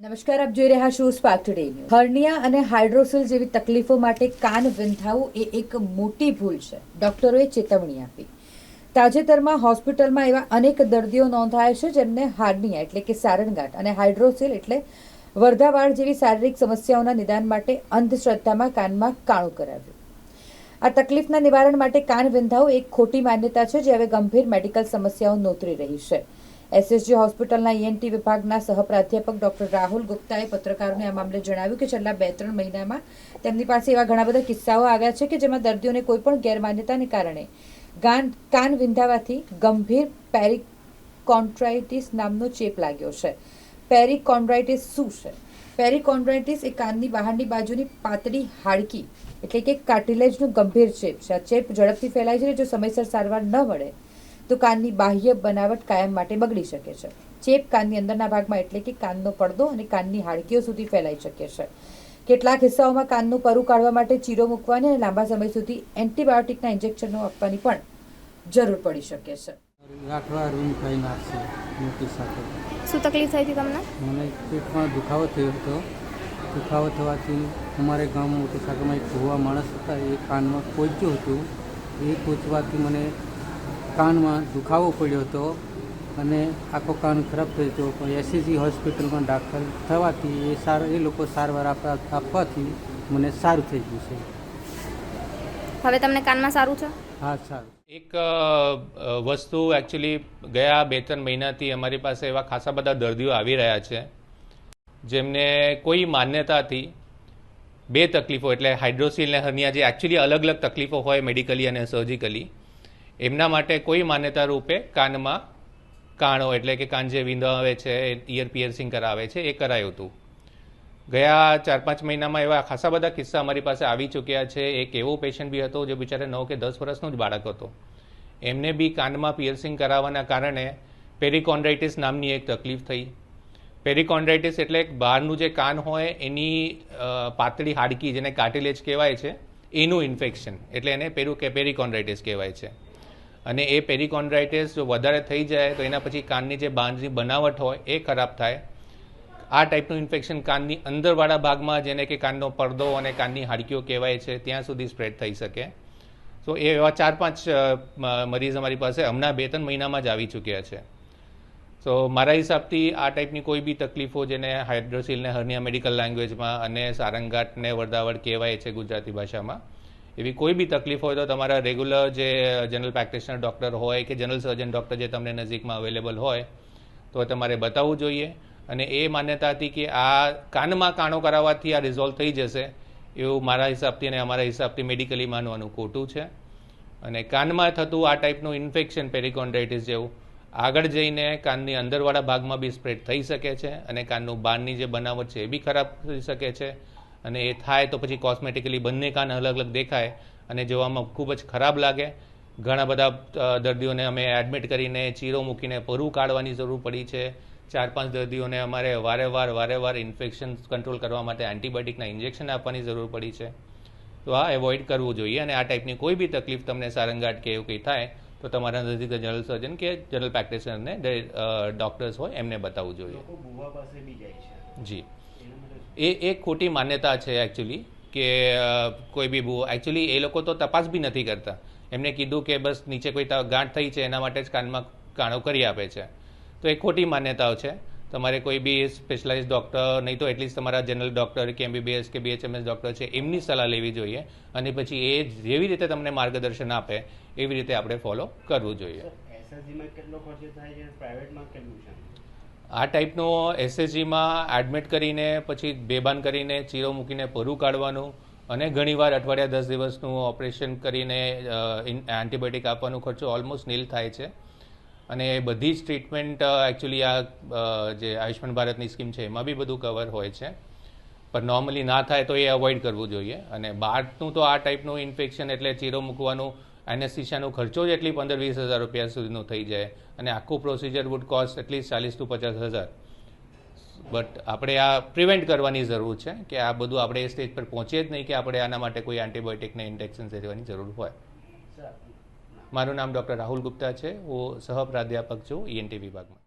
નમસ્કાર, આપ જોઈ રહ્યા છો સ્પાર્ક ટુડે ન્યૂઝ હર્નિયા અને હાઇડ્રોસિલ જેવી તકલીફો માટે કાન વિંધાવું એ એક મોટી ભૂલ છે, ડોક્ટરોએ ચેતવણી આપી. તાજેતરમાં હોસ્પિટલમાં એવા અનેક દર્દીઓ નોંધાયા છે જેમને હાર્નિયા એટલે કે સારણગાંઠ અને હાઇડ્રોસિલ એટલે વર્ધાવાળ જેવી શારીરિક સમસ્યાઓના નિદાન માટે અંધશ્રદ્ધામાં કાનમાં કાણું કરાવ્યું. આ તકલીફના નિવારણ માટે કાન વિંધાવું એક ખોટી માન્યતા છે જે હવે ગંભીર મેડિકલ સમસ્યાઓ નોતરી રહી છે. એસએસજી હોસ્પિટલના ઈએનટી વિભાગના સહપ્રાધ્યાપક ડોક્ટર રાહુલ ગુપ્તાએ પત્રકારોને આ મામલે જણાવ્યું કે છેલ્લા બે ત્રણ મહિનામાં તેમની પાસે એવા ઘણા બધા કિસ્સાઓ આવ્યા છે કે જેમાં દર્દીઓને કોઈ પણ ગેરમાન્યતાને કારણે ગાન, કાન વિંધાવાથી ગંભીર પેરિકોન્ટ્રાઇટિસ નામનો ચેપ લાગ્યો છે. પેરિકોન્ડ્રાઇટિસ શું છે? પેરિકોન્ડ્રાઇટિસ એ કાનની બહારની બાજુની પાતળી હાડકી, એટલે કે કાર્ટિલેજનું ગંભીર ચેપ છે. આ ચેપ ઝડપથી ફેલાય છે જો સમયસર સારવાર ન મળે તો કાનની બાહ્ય બનાવટ કાયમ માટે બગડી શકે છે. ચેપ કાનની અંદરના ભાગમાં એટલે કે કાનનો પડદો અને કાનની હાડકીઓ સુધી ફેલાઈ શકે છે. કેટલાક હિસ્સાઓમાં કાનનું પરું કાઢવા માટે ચીરો મૂકવાની અને લાંબા સમય સુધી એન્ટીબાયોટિકના ઇન્જેક્શનો આપવાની પણ જરૂર પડી શકે છે. રાખવા રૂમ ખાઈ નાખશે મોટી સાથે. શું તકલીફ થઈ હતી તમને? મને પેટમાં દુખાવો થયો હતો. દુખાવો થવાથી અમારે ગામ મોટી શાખામાં એક ભુવા માણસ હતા. એ કાનમાં પહોંચ્યું હતું. એ પહોંચવાથી મને કાનમાં દુખાવો પડ્યો હતો અને આખો કાન ખરાબ થઈ ગયો પણ એસસીજી હોસ્પિટલમાં દાખલ થવાથી એ સાર એ લોકો સારવાર આપવા આપવાથી મને સારું થઈ ગયું છે. હવે તમને કાનમાં સારું છે? હા સારું. એક વસ્તુ એકચ્યુઅલી ગયા બે ત્રણ મહિનાથી અમારી પાસે એવા ખાસા બધા દર્દીઓ આવી રહ્યા છે જેમને કોઈ માન્યતાથી બે તકલીફો એટલે હાઇડ્રોસિલ અને હર્નિયા જે એકચ્યુઅલી અલગ અલગ તકલીફો હોય મેડિકલી અને સર્જિકલી એમના માટે કોઈ માન્યતા રૂપે કાનમાં કાણો એટલે કે કાન જે વિંધાવે છે ઇયર પિયર્સિંગ કરાવે છે, એ કરાયું હતું. ગયા ચાર પાંચ મહિનામાં એવા ખાસા બધા કિસ્સા અમારી પાસે આવી ચૂક્યા છે. એક એવો પેશન્ટ બી હતો જે બિચારે નવ કે દસ વર્ષનો જ બાળક હતો. એમને બી કાનમાં પિયર્સિંગ કરાવવાના કારણે પેરિકોન્ડ્રાઇટિસ નામની એક તકલીફ થઈ. પેરિકોન્ડ્રાઇટિસ એટલે બહારનું જે કાન હોય, એની પાતળી હાડકી જેને કાર્ટિલેજ કહેવાય છે, એનું ઇન્ફેક્શન એટલે એને પેરુ કે પેરિકોન્ડ્રાઇટિસ કહેવાય છે. અને એ પેરિકોન્ડ્રાઇટિસ જો વધારે થઈ જાય તો એના પછી કાનની જે બાંધની બનાવટ હોય એ ખરાબ થાય. આ ટાઈપનું ઇન્ફેક્શન કાનની અંદરવાળા ભાગમાં, જેને કે કાનનો પડદો અને કાનની હાડકીઓ કહેવાય છે, ત્યાં સુધી સ્પ્રેડ થઈ શકે. તો એ એવા ચાર પાંચ મરીઝ અમારી પાસે હમણાં બે ત્રણ મહિનામાં જ આવી ચૂક્યા છે. તો મારા હિસાબથી આ ટાઈપની કોઈ બી તકલીફો જેને હાઇડ્રોસિલને હર્નિયા મેડિકલ લેંગ્વેજમાં અને સારંગાટને વર્દાવડ કહેવાય છે ગુજરાતી ભાષામાં એવી કોઈ બી તકલીફ હોય તો તમારા રેગ્યુલર જે જનરલ પ્રેક્ટિશનર ડૉક્ટર હોય કે જનરલ સર્જન ડૉક્ટર જે તમને નજીકમાં અવેલેબલ હોય, તો તમારે બતાવવું જોઈએ. અને એ માન્યતા હતી કે આ કાનમાં કાણો કરાવવાથી આ રિઝોલ્વ થઈ જશે એવું મારા હિસાબથી અને અમારા હિસાબથી મેડિકલી માનવાનું ખોટું છે. અને કાનમાં થતું આ ટાઈપનું ઇન્ફેક્શન પેરિકોન્ડ્રાઇટિસ જેવું, આગળ જઈને કાનની અંદરવાળા ભાગમાં બી સ્પ્રેડ થઈ શકે છે અને કાનનું બહારની જે બનાવટ છે એ બી ખરાબ થઈ શકે છે. અને એ થાય તો પછી કોસ્મેટિકલી બંને કાન અલગ અલગ દેખાય અને જોવામાં ખૂબ જ ખરાબ લાગે. ઘણા બધા દર્દીઓને અમે એડમિટ કરીને ચીરો મૂકીને પરું કાઢવાની જરૂર પડી છે. ચાર પાંચ દર્દીઓને અમારે વારેવાર વારેવાર વારે વાર ઇન્ફેક્શન કંટ્રોલ કરવા માટે એન્ટીબાયોટિકના ઇન્જેક્શન આપવાની જરૂર પડી છે. તો આ એવોઇડ કરવું જોઈએ અને આ ટાઈપની કોઈ બી તકલીફ તમને સારંગાટ કે એવું કંઈ થાય તો તમારા નજીક જનરલ સર્જન કે જનરલ પ્રેક્ટિશનરને ડૉક્ટર્સ હોય એમને બતાવવું જોઈએ. જી. એ એક ખોટી માન્યતા છે એકચ્યુઅલી કે કોઈ બી ભૂવો એકચ્યુઅલી એ લોકો તો તપાસ બી નથી કરતા. એમને કીધું કે બસ નીચે કોઈ ગાંઠ થઈ છે એના માટે જ કાનમાં કાણો કરી આપે છે. તો એ ખોટી માન્યતાઓ છે. તમારે કોઈ બી સ્પેશિયલાઇઝ ડૉક્ટર નહીં તો એટલીસ્ટ તમારા જનરલ ડૉક્ટર કે એમબીબીએસ કે બીએચએમએસ ડૉક્ટર છે એમની સલાહ લેવી જોઈએ અને પછી એ જેવી રીતે તમને માર્ગદર્શન આપે એવી રીતે આપણે ફોલો કરવું જોઈએ. આ ટાઈપનો એસએસજીમાં એડમિટ કરીને પછી બેભાન કરીને ચીરો મૂકીને પરું કાઢવાનું અને ઘણીવાર અઠવાડિયા દસ દિવસનું ઓપરેશન કરીને એન્ટીબાયોટિક આપવાનો ખર્ચો ઓલમોસ્ટ નીલ થાય છે. અને એ બધી જ ટ્રીટમેન્ટ એકચ્યુઅલી આ જે આયુષ્માન ભારતની સ્કીમ છે, એમાં બી બધું કવર હોય છે. પણ નોર્મલી ના થાય તો એ અવોઇડ કરવું જોઈએ. અને બહારનું તો આ ટાઈપનું ઇન્ફેક્શન એટલે ચીરો મૂકવાનું એનેસ્થિશિયાનો ખર્ચો જ એટલી પંદર વીસ હજાર રૂપિયા સુધીનો થઈ જાય. અને આખું procedure would cost at least ચાલીસ ટુ પચાસ હજાર. બટ આપણે આ પ્રિવેન્ટ કરવાની જરૂર છે કે આ બધું આપણે એ સ્ટેજ પર પહોંચીએ જ નહીં કે આપણે આના માટે કોઈ એન્ટીબાયોટિકને ઇન્ડેક્શન લેવાની જરૂર હોય. મારું નામ ડૉક્ટર રાહુલ ગુપ્તા છે. હું સહ પ્રાધ્યાપક છું ઈએનટી વિભાગમાં.